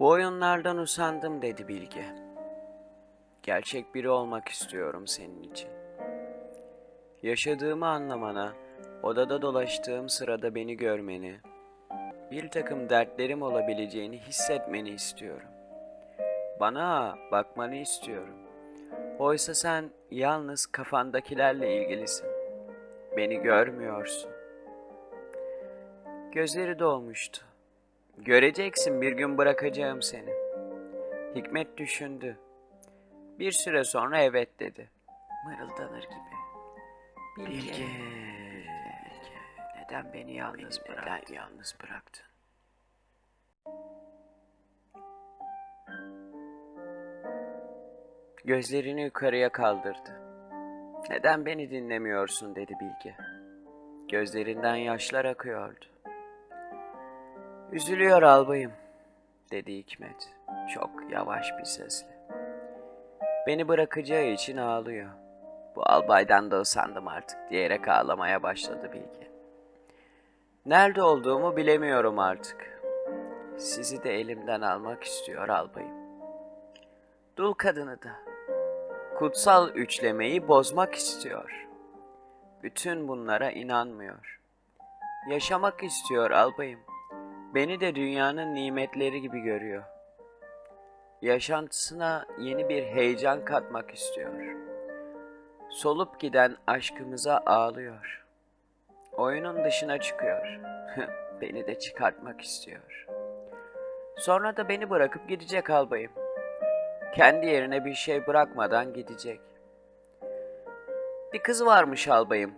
Bu oyunlardan usandım dedi Bilge. Gerçek biri olmak istiyorum senin için. Yaşadığımı anlamana, odada dolaştığım sırada beni görmeni, bir takım dertlerim olabileceğini hissetmeni istiyorum. Bana bakmanı istiyorum. Oysa sen yalnız kafandakilerle ilgilisin. Beni görmüyorsun. Gözleri dolmuştu. Göreceksin bir gün bırakacağım seni. Hikmet düşündü. Bir süre sonra evet dedi. Mırıldanır gibi. Bilge. Bilge. Neden beni yalnız bıraktın? Neden yalnız bıraktın? Gözlerini yukarıya kaldırdı. Neden beni dinlemiyorsun dedi Bilge. Gözlerinden yaşlar akıyordu. Üzülüyor albayım, dedi Hikmet, çok yavaş bir sesle. Beni bırakacağı için ağlıyor. Bu albaydan da usandım artık diyerek ağlamaya başladı Bilge. Nerede olduğumu bilemiyorum artık. Sizi de elimden almak istiyor albayım. Dul kadını da. Kutsal üçlemeyi bozmak istiyor. Bütün bunlara inanmıyor. Yaşamak istiyor albayım. Beni de dünyanın nimetleri gibi görüyor. Yaşantısına yeni bir heyecan katmak istiyor. Solup giden aşkımıza ağlıyor. Oyunun dışına çıkıyor. beni de çıkartmak istiyor. Sonra da beni bırakıp gidecek albayım. Kendi yerine bir şey bırakmadan gidecek. Bir kız varmış albayım.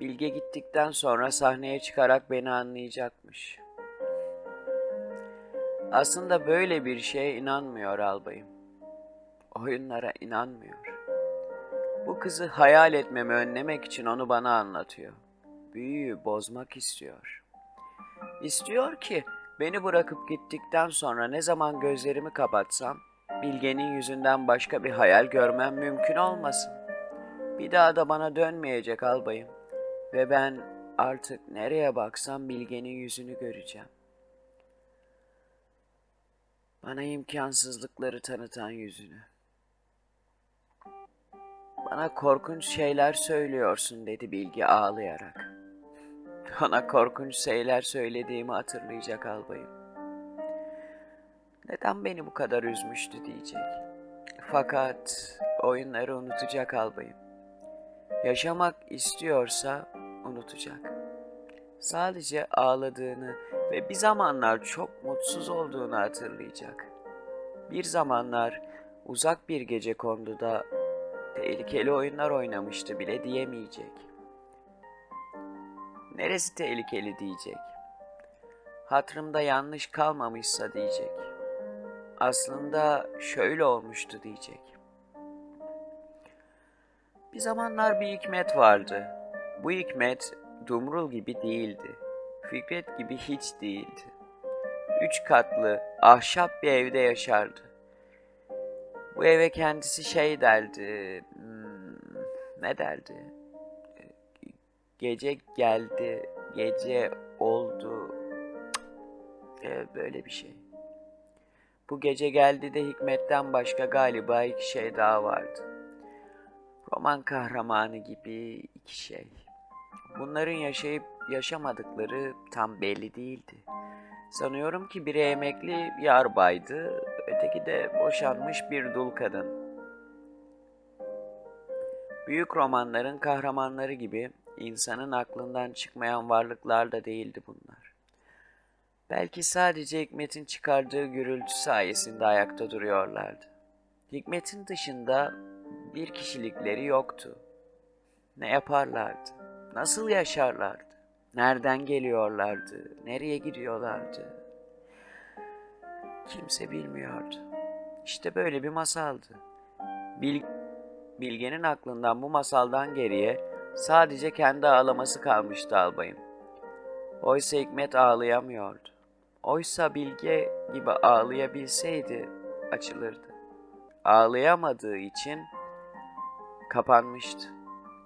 Bilge gittikten sonra sahneye çıkarak beni anlayacakmış. Aslında böyle bir şeye inanmıyor albayım. Oyunlara inanmıyor. Bu kızı hayal etmemi önlemek için onu bana anlatıyor. Büyüyü bozmak istiyor. İstiyor ki beni bırakıp gittikten sonra ne zaman gözlerimi kapatsam Bilge'nin yüzünden başka bir hayal görmem mümkün olmasın. Bir daha da bana dönmeyecek albayım ve ben artık nereye baksam Bilge'nin yüzünü göreceğim. Bana imkansızlıkları tanıtan yüzünü. Bana korkunç şeyler söylüyorsun dedi Bilge ağlayarak. Bana korkunç şeyler söylediğimi hatırlayacak albayım. Neden beni bu kadar üzmüştü diyecek. Fakat oyunları unutacak albayım. Yaşamak istiyorsa unutacak. Sadece ağladığını ve bir zamanlar çok mutsuz olduğunu hatırlayacak. Bir zamanlar uzak bir gece konduda tehlikeli oyunlar oynamıştı bile diyemeyecek. Neresi tehlikeli diyecek. Hatırımda yanlış kalmamışsa diyecek. Aslında şöyle olmuştu diyecek. Bir zamanlar bir hikmet vardı. Bu hikmet Dumrul gibi değildi. Fikret gibi hiç değildi. Üç katlı, ahşap bir evde yaşardı. Bu eve kendisi şey derdi, hmm, ne derdi? Gece geldi, gece oldu, ee, böyle bir şey. Bu gece geldi de hikmetten başka galiba iki şey daha vardı. Roman kahramanı gibi iki şey. Bunların yaşayıp yaşamadıkları tam belli değildi. Sanıyorum ki biri emekli bir arbaydı, öteki de boşanmış bir dul kadın. Büyük romanların kahramanları gibi insanın aklından çıkmayan varlıklar da değildi bunlar. Belki sadece Hikmet'in çıkardığı gürültü sayesinde ayakta duruyorlardı. Hikmet'in dışında bir kişilikleri yoktu. Ne yaparlardı? Nasıl yaşarlardı? Nereden geliyorlardı? Nereye gidiyorlardı? Kimse bilmiyordu. İşte böyle bir masaldı. Bil Bilge'nin aklından bu masaldan geriye sadece kendi ağlaması kalmıştı albayım. Oysa Hikmet ağlayamıyordu. Oysa Bilge gibi ağlayabilseydi açılırdı. Ağlayamadığı için kapanmıştı.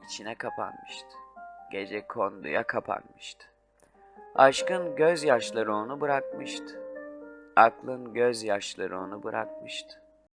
İçine kapanmıştı. Gece konduya kapanmıştı. Aşkın gözyaşları onu bırakmıştı. Aklın gözyaşları onu bırakmıştı.